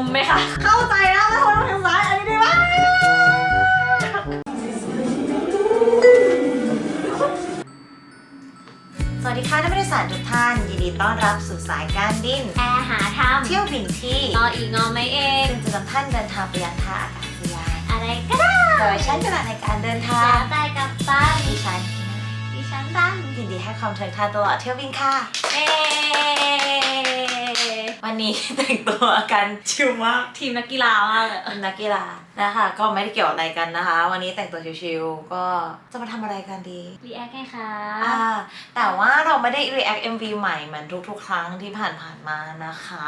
มไหมคะ เข้าใจแล้วแล้วคนต้องทางซ้ายอันนี้ได้ไหมสวัสดีค่ะท่านผู้โดยสารทุกท่าน ยินดีต้อนรับสู่สายการบิน แอร์หาทำเที่ยวบินที่รออีกงอไม่เอง ซึ่งจะนำท่านเดินทางไปยังท่าอากาศยานอะไรก็ได้โดยใช้เวลาในการเดินทาแล้งวแต่กับตันดิฉันดิฉันตั้งยินดีให้ความเทิงทานตลอดเที่ยวบินค่ะเอ วันนี้แต่งตัวกันชิลมากทีมนักกีฬามากเลยเป็นนักกีฬานะคะก็ไม่ได้เกี่ยวอะไรกันนะคะ วันนี้แต่งตัวชิลๆก็จะมาทำอะไรกันดี รีแอคไงคะอ่าแต่ว่าเราไม่ได้ react MV ใหม่เหมือนทุกๆ ครั้งที่ผ่านๆมานะคะ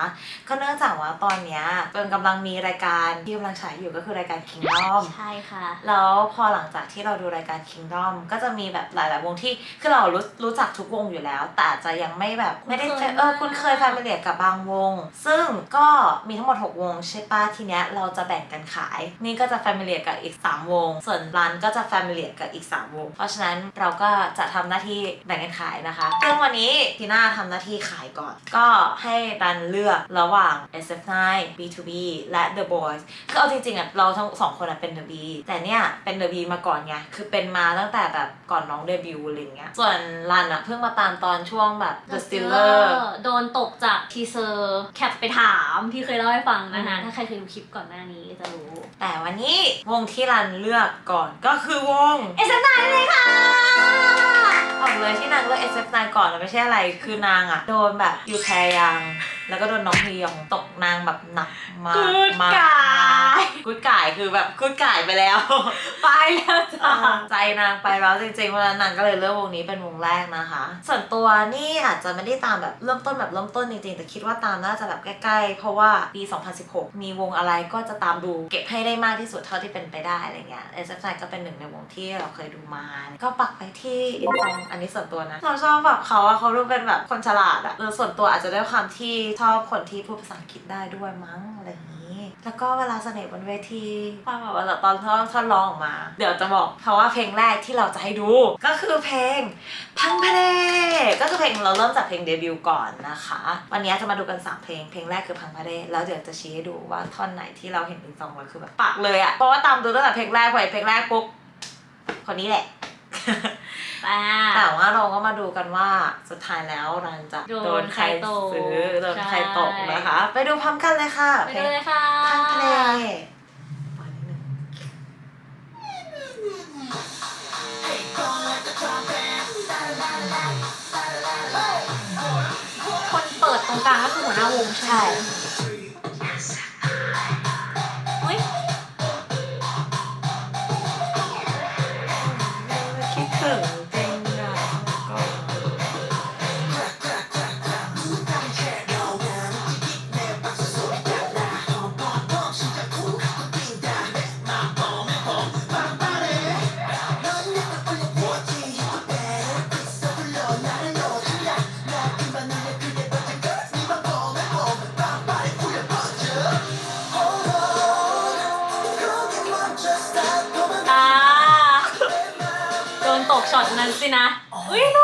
ก็เนื่องจากว่าตอนเนี้ยเป็นกำลังมีรายการที่กำลังฉายอยู่ก็คือรายการ Kingdom ใช่ค่ะ แล้วพอหลังจากที่เราดูรายการ Kingdom ก็จะมีแบบหลายๆวงที่คือเรารู้รู้จักทุกวงอยู่แล้ว แต่อาจจะยังไม่แบบไม่ได้คุ้นเคยเออมาก คุ้นเคยแฟมิเลียกับบางวง ซึ่งก็มีทั้งหมด 6 วงใช่ปะทีเนี้ยเราจะแบ่งกันขายนี่ก็จะแฟมิเลียกับอีก 3 วง ส่วนร้านก็จะแฟมิเลียกับอีก 3 วง เพราะฉะนั้นเราก็จะทำหน้าที่แบ่งกันขายนะคะซึ่งวันนี้ทีน่าทำหน้าที่ขายก่อน ก็ให้รันเลือกระหว่าง SF9 B2B และ The Boys คือเอาจริงๆอะเราทั้งสองคนอะเป็น The B แต่เนี่ยเป็น The B มาก่อนไงคือเป็นมาตั้งแต่แบบก่อนน้องเดบิวต์อะไรเงี้ยส่วนรันอะเพิ่งมาตามตอนช่วงแบบ The Stiller โดนตกจากทีเซอร์แคปไปถามที่เคยเล่าให้ฟังนะคะถ้าใครเคยดูคลิปก่อนหน้านี้จะรู้แต่วันนี้วงที่รันเลือกก่อนก็คือวงเอสนายเลยค่ะบอกเลยที่นางเลือก SF9 ก่อนนะไม่ใช่อะไรคือนางอะโดนแบบยูแทยัง แล้วก็โดนน้องฮียองตกนางแบบหนักมากกูดมากก่ายกูดก่ายคือแบบกูดก่ายไปแล้ว ไปแล้วจ้าใจนางไปแล้วจริงๆเพราะฉะนั้นนางก็เลยเลือกวงนี้เป็นวงแรกนะคะ ส่วนตัวนี่อาจจะไม่ได้ตามแบบเริ่มต้นแบบเริ่มต้นจริงๆ แต่คิดว่าตามน่าจะแบบใกล้ๆ เพราะว่าปี 2016 มีวงอะไรก็จะตามดูเก็บให้ได้มากที่สุดเท่าที่เป็นไปได้อะไรเงี้ย s f 9ก็เป็นหนึ่งในวงที่เราเคยดูมา ก็ปักไปที่อินฟองอันนี้ส่วนตัวนะเราชอบแบบเขาอะเขาดูเป็นแบบคนฉลาดอะเออส่วนตัวอาจจะด้วยความที่ชอบคนที่พูดภาษาอังกฤษได้ด้วยมั้งอะไรอย่างนี้ แล้วก็เวลาเสน่ห์บนเวทีฟังแบบว่าตอนท่อนท่อนร้องออกมา เดี๋ยวจะบอก เพราะว่าเพลงแรกที่เราจะให้ดู ก็คือเพลงพังเพลก็คือเพลงเราเริ่มจากเพลงเดบิวต์ก่อนนะคะ วันนี้จะมาดูกัน3เพลง เพลงแรกคือพังเพลแล้วเดี๋ยวจะชี้ให้ดูว่าท่อนไหนที่เราเห็นเป็นซองไว้คือแบบปักเลยอะเพราะว่าตามดูตั้งแต่เพลงแรกพอเห็นเพลงแรกปุ๊บคนนี้แหละ ป้าแต่ว่าเราก็มาดูกันว่าสุดท้ายแล้วรันจะโดนใครตกซื้อโดนใครใช่ตกนะคะ ไปดูพร้อมกันเลยค่ะไปดูเลยค่ะพังเพลปล่อยนิดนึงคนเปิดตรงกลางก็คือหัวหน้าวงใช่ นั้นสินะอุ้ยลูก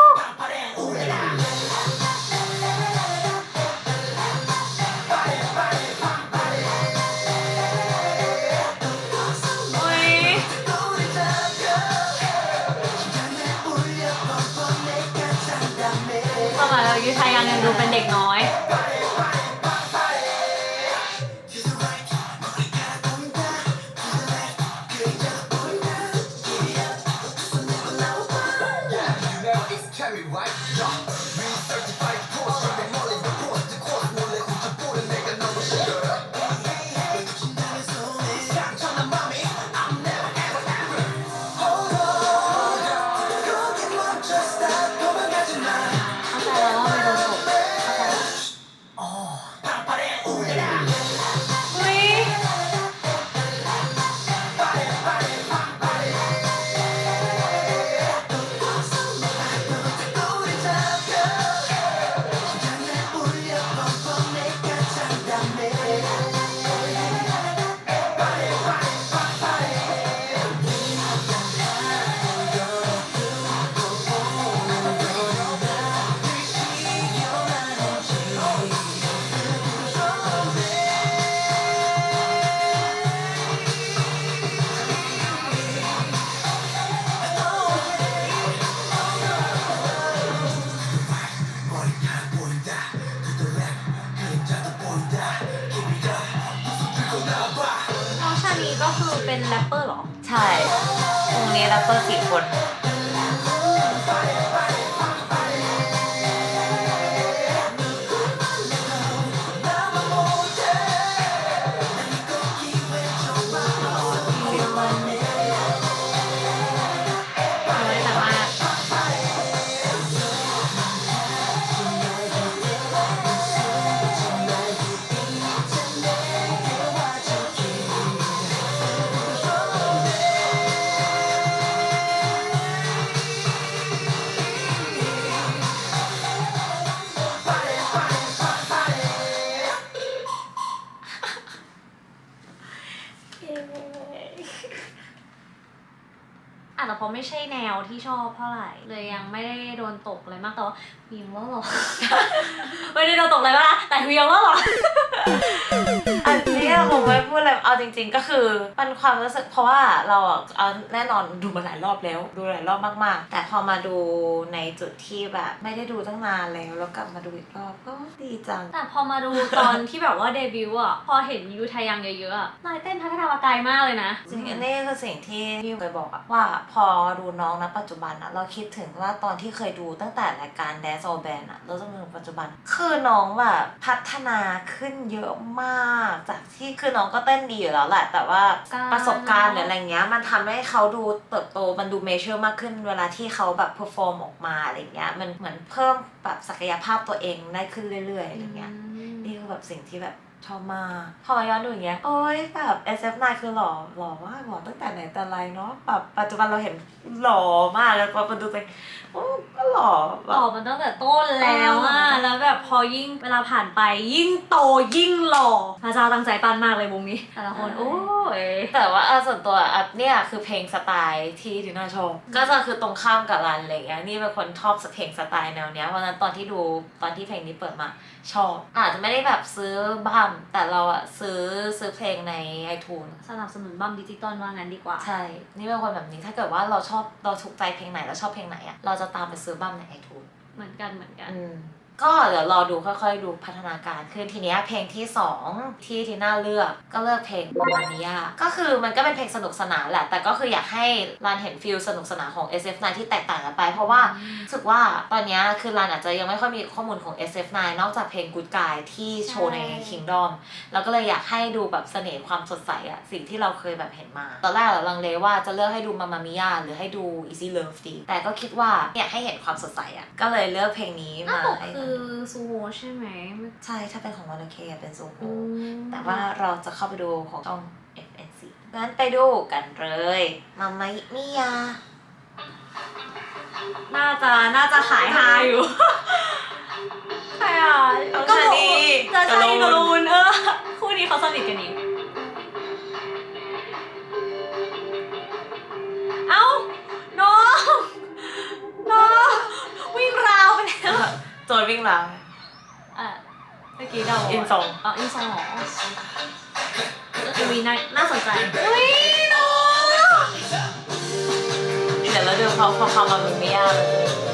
보인다 그들랩นนีก็คือเป็นแรปเปอร์เหรอ ใช่วงนี้แรปเปอร์สี่คน ไม่ใช่แนวที่ชอบเท่าไหร่ เลยยังไม่ได้โดนตกอะไรมากแต่ว่ามียังว่าหรอ ไม่ได้โดนตกอะไรมากนะแต่มียังว่าหรอ อันนี้ผมไม่พูดเลยเอาจริง ๆ ก็คือมันความรู้สึกเพราะว่าเราอะเอาแน่นอนดูมาหลายรอบแล้ว ดูหลายรอบมากๆ แต่พอมาดูในจุดที่แบบไม่ได้ดูตั้งนานแล้วแล้วกลับมาดูอีกรอบก็ดีจัง แต่พอมาดูตอนที่แบบว่าเดบิวต์อะ พอเห็นยูทายังเยอะๆอะลายเต้นพัฒนามาไกลมากเลยนะ จริงอันนี้คือสิ่งที่พี่เคยบอกอะว่าพอดูน้องนะปัจจุบันอะเราคิดถึงว่าตอนที่เคยดูตั้งแต่รายการ Dance or Band อะแล้วจนถึงปัจจุบัน คือน้องแบบพัฒนาขึ้นเยอะมากจากที่คือน้องก็เต้นดีอยู่แล้วแหละ แต่ว่าการประสบการณ์หรืออะไรเงี้ย มันทำให้เขาดูเติบโตมันดูเมเชอร์มากขึ้น เวลาที่เขาแบบเพอร์ฟอร์มออกมาอะไรเงี้ยมันเหมือนเพิ่มแบบศักยภาพตัวเองได้ขึ้นเรื่อยๆอะไรเงี้ยนี่คือแบบสิ่งที่แบบชอบมากพอมาย้อนดูอย่างเงี้ย โอ๊ยแบบ SF9 คือหล่อหล่อมากหล่อตั้งแต่ไหนแต่ไรเนาะแบบปัจจุบันเราเห็นหล่อมากแล้วพอมาดูตัวเอง โอ้ก็หล่อแบต่อบ มันตั้งแต่ต้นแล้วอะ เออ แล้วแบบพอยิ่งเวลาผ่านไปยิ่งโตยิ่งหล่อพระเจ้าตั้งใจปั้นมากเลยวงนี้แต่ละคนโอ้ย แต่ว่าอะส่วนตัวอะเนี่ยคือเพลงสไตล์ที่ดิน่าชอบก็จะคือตรงข้ามกับรันอะไรอย่างเงี้ยนี่เป็นคนชอบเพลงสไตล์แนวเนี้ยเพราะฉะนั้นตอนที่ดูตอนที่เพลงนี้เปิดมาชอบ อาจจะไม่ได้แบบซื้อบ้ามแต่เราอะซื้อซื้อเพลงใน iTunes สนับสนุนบัมดิจิตอลว่างั้นดีกว่า ใช่ นี่เป็นคนแบบนี้ถ้าเกิดว่าเราชอบเราถูกใจเพลงไหนเราชอบเพลงไหนอะเราจะตามไปซื้อบัมในไอทูนเหมือนกันเหมือนกัน ก็เดี๋ยวรอดูค่อยๆ ดูพัฒนาการขึ้นทีเนี้ยเพลงที่ 2 ที่ทีน่าเลือกก็เลือกเพลงมานิยาก็คือมันก็เป็นเพลงสนุกสนานแหละ แต่ก็คืออยากให้รันเห็นฟิลสนุกสนานของ SF9 ที่แตกต่างกันไป เพราะว่ารู้สึกว่าตอนเนี้ยคือรันอาจจะยังไม่ค่อยมีข้อมูลของ SF9 นอกจากเพลง Good Guy ที่โชว์ในใช่ Kingdom แล้วก็เลยอยากให้ดูแบบเสน่ห์ความสดใสอะสิ่งที่เราเคยแบบเห็นมา ตอนแรกเราลังเลว่าจะเลือกให้ดูมามามิยาหรือให้ดู Easy Love ดีแต่ก็คิดว่าอยากให้เห็นความสดใสอะก็เลยเลือกเพลงนี้หน้ามาปกให้คือซูโฮใช่ไหมใช่ถ้าเป็นของวันเคเป็นซูโฮอืมแต่ว่าเราจะเข้าไปดูของช่อง FNC งั้นไปดูกันเลยมามามิยา น่าจะน่าจะขายฮาอยู่ใครอะเอาก็ชาลีจะชาลีกักับบลูลูนนเออคู่นี้เขาสนิทกันนี่เอ้าน้องน้องวิ่งราวไปแล้ว โจนวิ่งราวอะเมื่อกี้เราอินซองอ๋ออินซองเหรอก็มีน่าน่าสนใจอุ้ยน้องเดี๋ยวเราดูเขาพอเขามามามิยาน่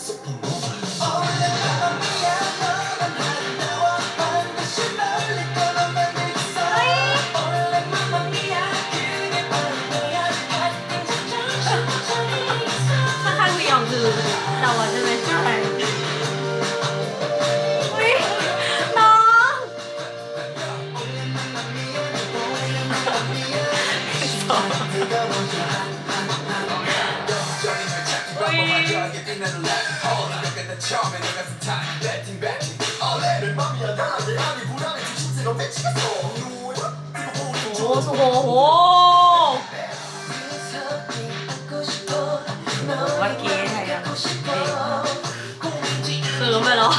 something 너왜 나와?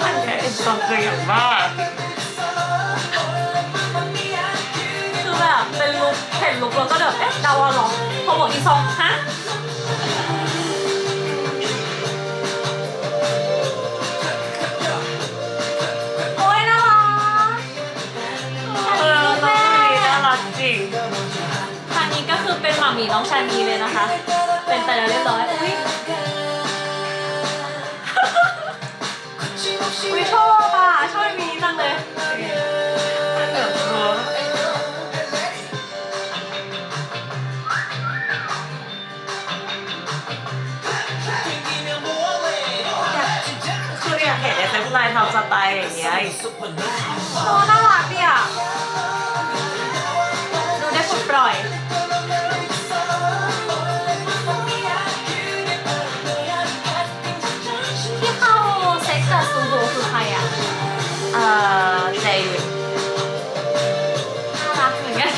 안돼, 나 그냥 막. เห็นลุกแล้วก็แบบเอ๊ะดาวเหรอพอบอกอีซองฮะโอ้ยน่ารักเออน้องคนนี้น่ารักจริงทางนี้ก็คือเป็นหมามีน้องชานีเลยนะคะ เป็นไปแล้วเรียบร้อยอุ้ยอุ้ยชอบอะชอบมีจังเลย ทำสไตล์อย่างเงี้ยอีกโอ้น่ารักดิอะดูได้ปลดปล่อย ที่เข้าเซ็กกับซูโฮคือใครอะ เอ่อเจยุนน่ารักเหมือนกัน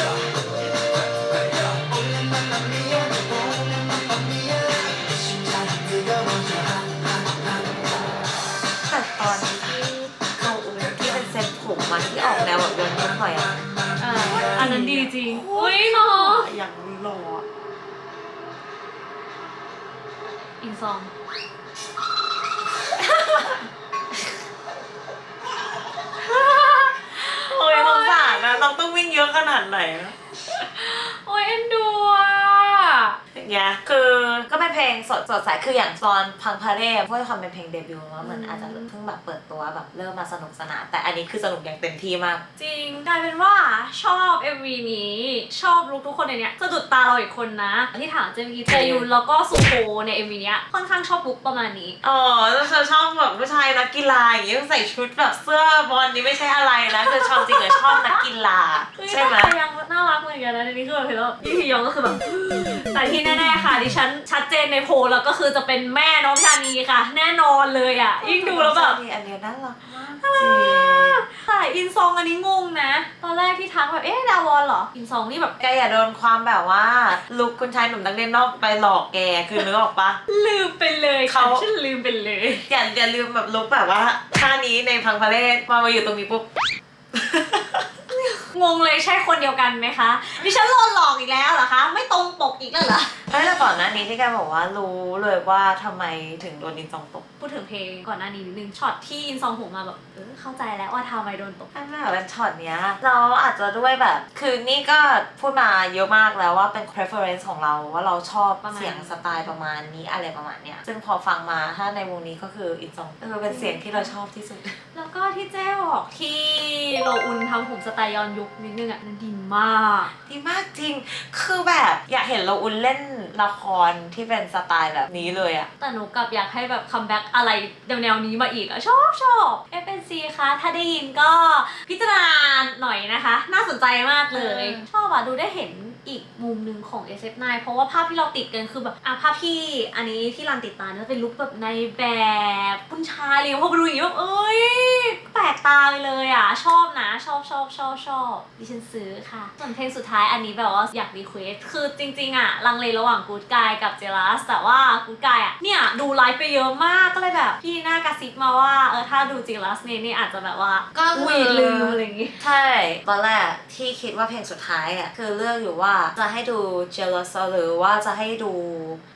อันนั้นดีจริงอุ้ยเนาะอย่างหล่ออะอินซองโอ้ยสงสารนะน้องต้องวิ่งเยอะขนาดไหนอะโอ้ยเอ็นดูอะอย่างเงี้ยคือก็เป็นเพลงสดสดใสคืออย่างตอนพังพาเร่เพื่อทำเป็นเพลงเดบิวต์แล้วมันอาจจะเพิ่งแบบเปิดตัวแบบเริ่มมาสนุกสนานแต่อันนี้คือสนุกอย่างเต็มที่มาก จริงกลายเป็นว่าชอบ MV นี้ชอบลุคทุกคนในเนี้ยสะดุดตาเราอีกคนนะที่ถามเจมกี้เจยุนแล้วก็ซูโฮใน MV เนี้ยค่อนข้างชอบลุคประมาณนี้ อ๋อแล้วเธอชอบแบบผู้ชายนักกีฬาอย่างเงี้ยใส่ชุดแบบเสื้อบอลนี่ไม่ใช่อะไรนะคือชอบจริงเลยชอบนักกีฬาเฮ้ยใช่ไหมน่ายังน่ารักเหมือนกันนะในนี้คือแบบเห็นแล้วพี่พียองก็คือแบบแต่ที่แน่ๆค่ะดิฉันชัดเจนในโพลแล้วก็คือจะเป็นแม่น้องชานีค่ะ แน่นอนเลยอะยิ่งดูแล้วแบบอันเนี้ยน่ารักมากจริงแต่อินซองอันนี้งงนะ ตอนแรกที่ทักแบบเอ๊ะดาวอนเหรอ อินซองนี่แบบแกอย่าโดนความแบบว่า ลุกคุณชายหนุ่มนักเรียนนอกไปหลอกแกคือนึกออกปะ ลืมไปเลยค่ะเขา ฉันลืมไปเลย อย่าอย่าลืมแบบลุกแบบว่าท่านี้ในพังพาเลสมามาอยู่ตรงนี้ปุ๊บ งงเลยใช่คนเดียวกันไหมคะดิฉันโดนหลอกอีกแล้วเหรอคะ ไม่ตรงปกอีกแล้วเหรอเอ้ยแต่ก่อนหน้านี้ที่แกบอกว่ารู้เลยว่าทำไมถึงโดนดินจองตกพูดถึงเพลงก่อนหน้านี้นิดนึงช็อตที่อินซองผมมาแบบเออเข้าใจแล้วว่าทำไมโดนตก อันแบบเป็นช็อตเนี้ย เราอาจจะด้วยแบบ คือนี่ก็พูดมาเยอะมากแล้วว่าเป็น preference ของเราว่าเราชอบประมาณ เสียงสไตล์ประมาณนี้อะไรประมาณเนี้ยซึ่งพอฟังมาถ้าในวงนี้ก็คืออินซองเออเป็นเสียงที่เราชอบที่สุด แล้วก็ที่เจ๊บอกที่โลอุนทำผมสไตล์ย้อนยุคนิดนึงอะนั่นดีมาก ดีมากจริง คือแบบอยากเห็นเราอุนเล่นละครที่เป็นสไตล์แบบนี้เลยอะแต่หนูกลับอยากให้แบบคัมแบ็กอะไรแนวๆนี้มาอีกอะชอบชอบ FNC คะ ถ้าได้ยินก็พิจารณาหน่อยนะคะ น่าสนใจมากเลย ชอบอะดูได้เห็น อีกมุมหนึ่งของ SF9 เพราะว่าภาพที่เราติดกันคือแบบอะภาพที่อันนี้ที่รันติดตามเนี่ยเป็นลุคแบบในแบบคุณชายเลยพอไปดูอย่างนี้แบบเอ้ยแปลกตาไปเลยอะชอบนะชอบชอบชอบชอบดิฉันซื้อค่ะ ส่วนเพลงสุดท้ายอันนี้แบบว่าอยากรีเควสคือจริง ๆอะลังเลระหว่างกูดกายกับเจลัสแต่ว่ากูดกายอะเนี่ยดูไลฟ์ไปเยอะมากก็เลยแบบพี่หน้ากระซิบมาว่าเออถ้าดูเจลัสเนี่ยนี่อาจจะแบบว่าก็คือวีดลืมอะไรอย่างงี้ใช่ตอนแรกที่คิดว่าเพลงสุดท้ายอะคือเลือกอยู่ว่าจะให้ดู Jealous หรือว่าจะให้ดู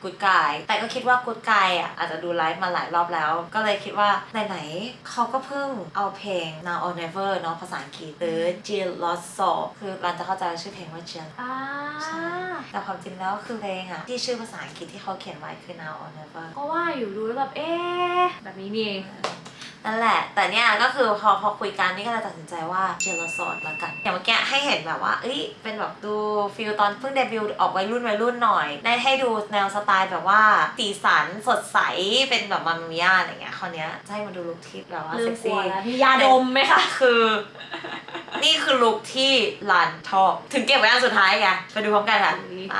Good Guy แต่ก็คิดว่า Good Guy อะอาจจะดูไลฟ์มาหลายรอบแล้ว ก็เลยคิดว่าไหนๆเขาก็เพิ่งเอาเพลง Now or Never เนาะภาษาอังกฤษหรือ Jealous คือรันจะเข้าใจว่าชื่อเพลงว่า Jealous อ่าใช่แต่ความจริงแล้วคือเพลงอะที่ชื่อภาษาอังกฤษที่เขาเขียนไว้คือ Now or Never ก็ว่าอยู่ดูแล้วแบบเอ๊ะแบบนี้นี่เอง นั่นแหละ แต่เนี่ยก็คือพอพอคุยกันนี่ก็เลยตัดสินใจว่าเจลซอดละกัน อย่างเมื่อกี้ให้เห็นแบบว่า เอ้ย เป็นแบบดูฟิลตอนเพิ่งเดบิวต์ออกวัยรุ่นวัยรุ่นหน่อย ได้ให้ดูแนวสไตล์แบบว่าสีสันสดใส เป็นแบบมัมมี่าอะไรเงี้ย คราวเนี้ยจะให้มาดูลุคที่แบบว่าลืเซ็มกกลัวซี่แล้วมียาดมไหมคะ คือ นี่คือลุคที่ลันชอบ ถึงเก็บไว้อันสุดท้ายไงไปดูพร้อมกันค่ะอุ๊ย ไป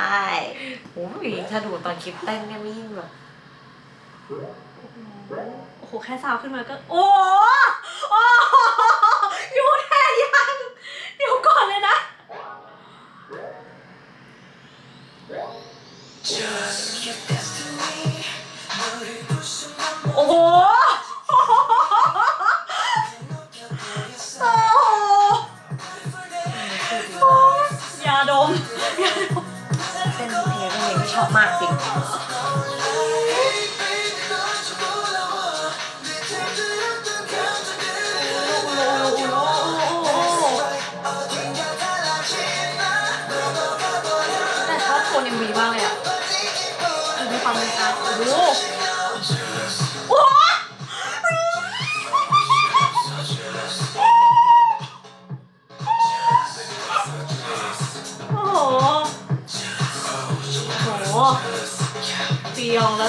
โอ้ยถ้าดูตอนคลิปเต้นเนี่ยไม่ยิ่งแบบ โอ้โหแค่ซาวขึ้นมาก็ โอ้โหโอ้โหอยู่แท้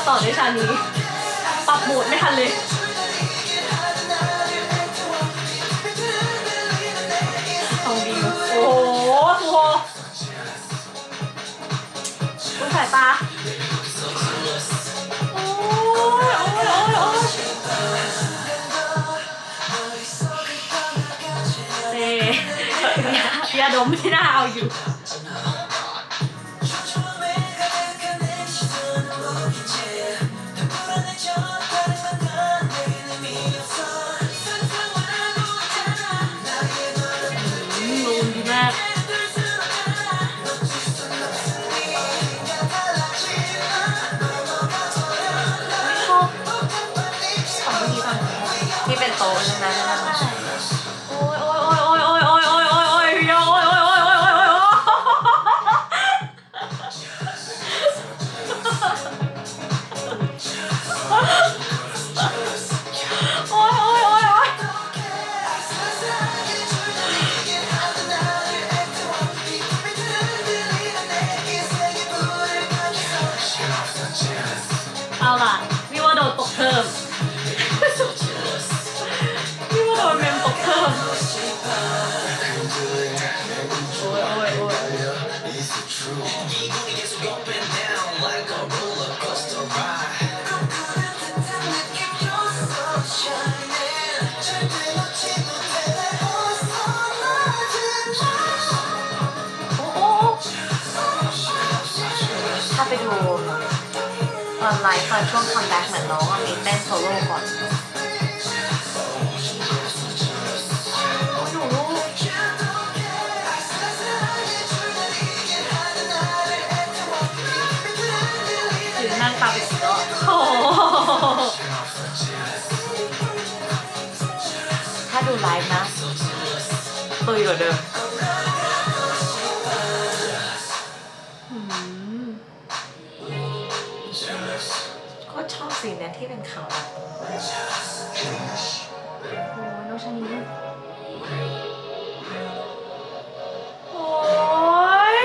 ต่อด้วยชานี้ ปรับโหมดไม่ทันเลยทองดี โอ้โหทูโฮดูสายตาโอ้ยโอ้ยโอ้ยโอ้ยเซ่ยาดมที่หน่าเอาอยู่ ไลฟ์ตอนช่วงคัมแบ็กเหมือนน้องอะมีเต้นโซโล่ก่อนหนูถึงนั่งตาไปสิแล้วโอ้โหถ้าดูไลฟ์นะตุยกว่าเดิม ที่เป็นขาวอะโอ้ยน้องชานีโอ้ย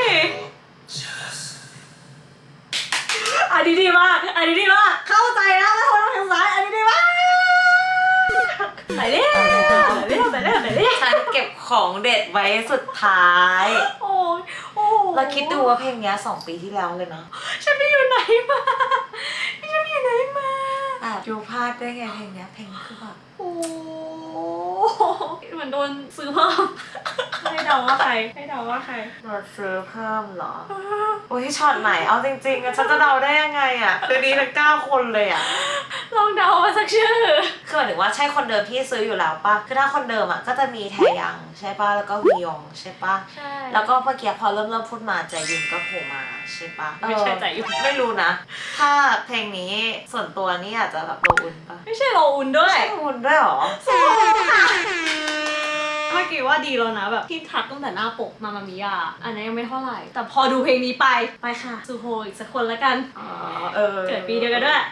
อันนี้ดีมาก อันนี้ดีมาก เข้าใจแล้วว่าทำไมต้องทางซ้าย อันนี้ดีมากไปเร็วไปเร็วไปเร็วไปเร็วฉันเก็บของเด็ดไว้สุดท้าย โอ้ยโอ้เราคิดดูว่าเพลงเนี้ยสองปีที่แล้วเลยนะ ฉันไปอยู่ไหนมาฉันไปอยู่ไหนมา อะ ดูพลาดได้ไงเพลงเนี้ยเพลงนี้คือแบบโอ้เหมือนโดนซื้อเพิ่ม ให้เดาว่าใคร ให้เดาว่าใคร โดนซื้อเพิ่มเหรอ โอ้ยช็อตไหน เอาจริงๆอะฉันจะเดาได้ยังไงอะคือนี้ทั้งเก้าคนเลยอะลองเดามาสักชื่อ คือหมายถึงว่าใช่คนเดิมที่ซื้ออยู่แล้วปะคือถ้าคนเดิมอะก็จะมีแทยังใช่ปะแล้วก็วียองใช่ปะใช่ แล้วก็เมื่อกี้พอเริ่มเริ่มพูดมาใจยุนก็โผล่มาใช่ปะไม่ใช่ใจยุน เออไม่รู้นะ ถ้าเพลงนี้ส่วนตัวนี่อาจจะแบบโลอุนปะไม่ใช่โรอุนด้วย ใช่โลอุนด้วยเหรอ เมื่อกี้ว่าดีแล้วนะแบบที่ทักตั้งแต่หน้าปกมามามิยาอันนี้นยังไม่เท่าไหร่ แต่พอดูเพลงนี้ไปไปค่ะซูโฮอีกสักคนละกัน อ๋อเออเกิดปีเดียวกันด้วย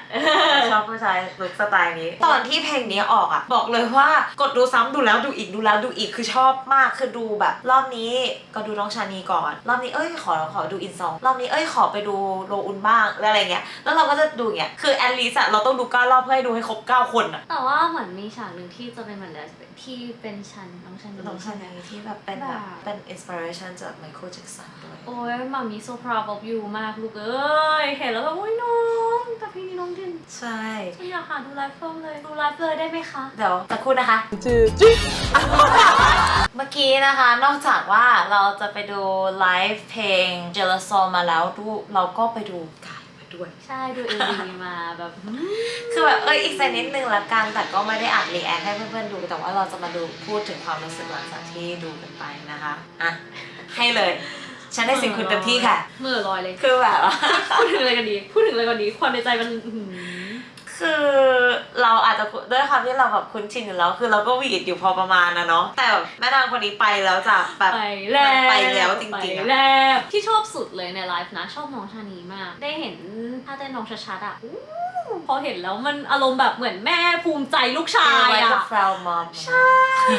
ชอบผู้ชายลุคสไตล์นี้ ตอนที่เพลงนี้ออกอะ บอกเลยว่ากดดูซ้ำดูแล้วดูอีกดูแล้วดูอีกคือชอบมากคือดูแบบ รอบนี้ก็ดูน้องชานีก่อน รอบนี้เอ้ยขอขอดูอินซอง รอบนี้เอ้ยขอไปดูโลอุนบ้างแล้วอะไรเงี้ยแล้วเราก็จะดูอย่างเงี้ยคือแอนลีสอะเราต้องดูเก้ารอบเพื่อให้ดูให้ครบเก้าคนอะแต่ว่าเหมือนมีฉากหนึ่งที่จะเป็นเหมือนที่เป็นชันน้องชันน้องชานีที่แบบเป็นแบบเป็นอินสปิเรชันจากไมเคิลแจ็คสันด้วย โอ้ยมามีโซพราวบอยู่มากลูกเอ้ย เห็นแล้วแบบโอ้ยน้องแต่เพลงนี้น้องเด่นใช่ฉันอยากหาดูไลฟ์เพิ่มเลย ดูไลฟ์เลยได้ไหมคะ เดี๋ยวจะพูดนะคะเมื่อกี้นะคะ นอกจากว่าเราจะไปดูไลฟ์เพลง j e l o s o มาแล้วดูเราก็ไปดูกายมา ด้วย ใช่ดูเอ็มวีมาแบบหืมคือแบบเอ้ยอีกสักนิดนึงละกันแต่ก็ไม่ได้อัดรีแอคให้เพื่อนๆดู แต่ว่าเราจะมาดูพูดถึงความรู้สึกหลังจากที่ดูกันไปนะคะอะให้เลยฉันได้สิ่งคุณเต็มที่ค่ะเมื่อลอยเลยคือแบบว่าพูดถึงอะไรกันดี พูดถึงอะไรกันดี ความในใจมันอื้อหือ คือเราอาจจะด้วยความที่เราแบบคุ้นชินอยู่แล้วคือเราก็หวีดอยู่พอประมาณนะเนาะแต่แบบแม่นางคนนี้ไปแล้วจ้ะแบบไปแล้วไปแล้วจริงๆอะไปแล้วที่ชอบสุดเลยในไลฟ์นะ ชอบน้องชานีมาก ได้เห็นท่าเต้นน้องชัดๆอะอู้พอเห็นแล้วมันอารมณ์แบบเหมือนแม่ภูมิใจลูกชายไว้อะกับฟราวมอมใช่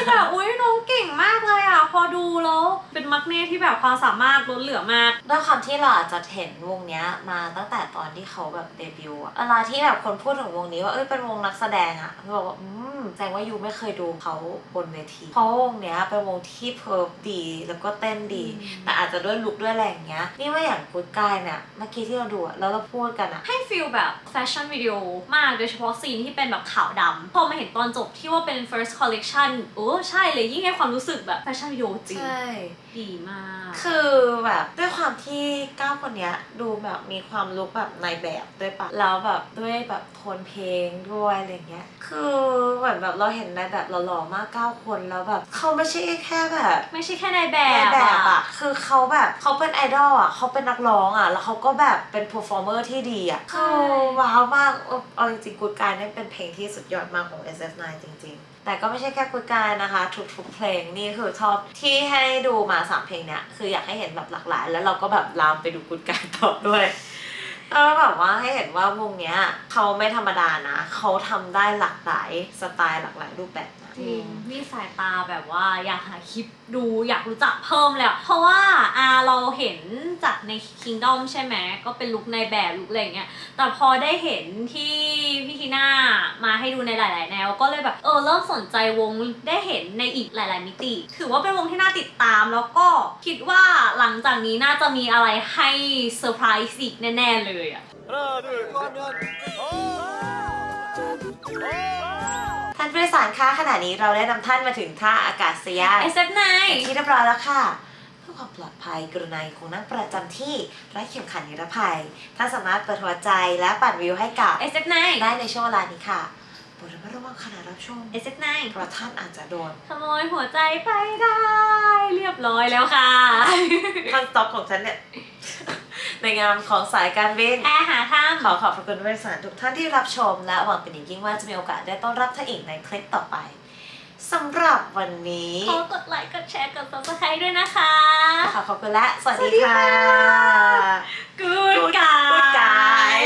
แบบอุ้ยน้องเก่งมากเลยอะพอดูแล้วเป็นมักเน่ที่แบบความสามารถล้นเหลือมากด้วยความที่เราอาจจะเห็นวงเนี้ยมาตั้งแต่ตอนที่เขาแบบเดบิวต์อะเวลาที่แบบคนพูดถึงวงนี้ว่าเอ้ยเป็นวงนักแสดงอะเราบอกว่าอืมแสดงว่ายูไม่เคยดูเขาบนเวทีเพราะว่าวงเนี้ยเป็นวงที่เพิร์ฟดีแล้วก็เต้นดีอืมแต่อาจจะด้วยลุคด้วยอะไรอย่างเงี้ย นี่ว่าอย่างกูดกายเนี่ยเมื่อกี้ที่เราดูอะแล้วเราพูดกันอะให้ฟีลแบบแฟชั่นวิดีโอมากโดยเฉพาะซีนที่เป็นแบบขาวดำพอมาเห็นตอนจบที่ว่าเป็น first collection โอ้ใช่เลยยิ่งให้ความรู้สึกแบบแฟชั่นวิดีโอจริงใช่ดีมาก คือแบบด้วยความที่ก้าวคนเนี้ยดูแบบมีความลุกแบบในแบบด้วยปะแล้วแบบด้วยแบบโทนเพลงด้วยอะไรเงี้ย คือเหมือนแบบเราเห็นในแบบหล่อๆมากเก้าคนแล้วแบบเขาไม่ใช่แค่แบบ ไม่ใช่แค่ในแบในบแบบอะอะคือเขาแบบเขาเป็นไอดอลอะเขาเป็นนักร้องอะแล้วเขาก็แบบเป็นเพอร์ฟอร์เมอร์ที่ดีอะคือว้าวมากเอาเอาจริงๆกูดกายเนี่ยเป็นเพลงที่สุดยอดมากของ SF9 จริง ๆแต่ก็ไม่ใช่แค่กุยกายนะคะ ทุกๆเพลงนี่คือชอบที่ให้ดูมาสามเพลงเนี้ยคืออยากให้เห็นแบบหลากหลาย แล้วเราก็แบบลามไปดูกุยกายต่อด้วยแล้วแบบว่าให้เห็นว่าวงเนี้ยเขาไม่ธรรมดานะเขาทำได้หลากหลายสไตล์หลากหลายรูปแบบ จริงนี่สายตาแบบว่าอยากหาคลิปดูอยากรู้จักเพิ่มแล้ว เพราะว่าอาเราเห็นจากในคิงดอมใช่ไหมก็เป็นลุกในแบบลุกอะไรเงี้ยแต่พอได้เห็นที่พี่ทีน่ามาให้ดูในหลาย ๆ แนว ก็เลยแบบเออเริ่มสนใจวงได้เห็นในอีกหลาย ๆ มิติ ถือว่าเป็นวงที่น่าติดตาม แล้วก็คิดว่าหลังจากนี้น่าจะมีอะไรให้เซอร์ไพรส์อีกแน่ ๆ เลยอะ่ะ ผู้โดยสารคะขณะนี้เราได้นำท่านมาถึงท่าอากาศยาน SF9 เป็นที่เรียบร้อยแล้วค่ะเพื่อความปลอดภัยกรุณาคงนั่งประจำที่และเข็มขัดนิรภัย ท่านสามารถเปิดหัวใจและปั่นวิวให้กับ SF9 ได้ในช่วงเวลานี้ค่ะโปรดระมัดระวังขณะรับชม SF9 เพราะท่านอาจจะโดนขโมยหัวใจไปได้ เรียบร้อยแล้วค่ะ ท่อนสต็อกของฉันเนี่ย ในงานของสายการบินแอร์หาท่าขอขอบพระคุณผู้โดยสารทุกท่านที่รับชม และหวังเป็นอย่างยิ่งว่าจะมีโอกาสได้ต้อนรับท่านอีกในคลิปต่อไปสำหรับวันนี้ขอกดไลค์ กดแชร์ กด subscribe ด้วยนะคะ ขอขอบคุณและ สวัสดีค่ะ Good guy Good guy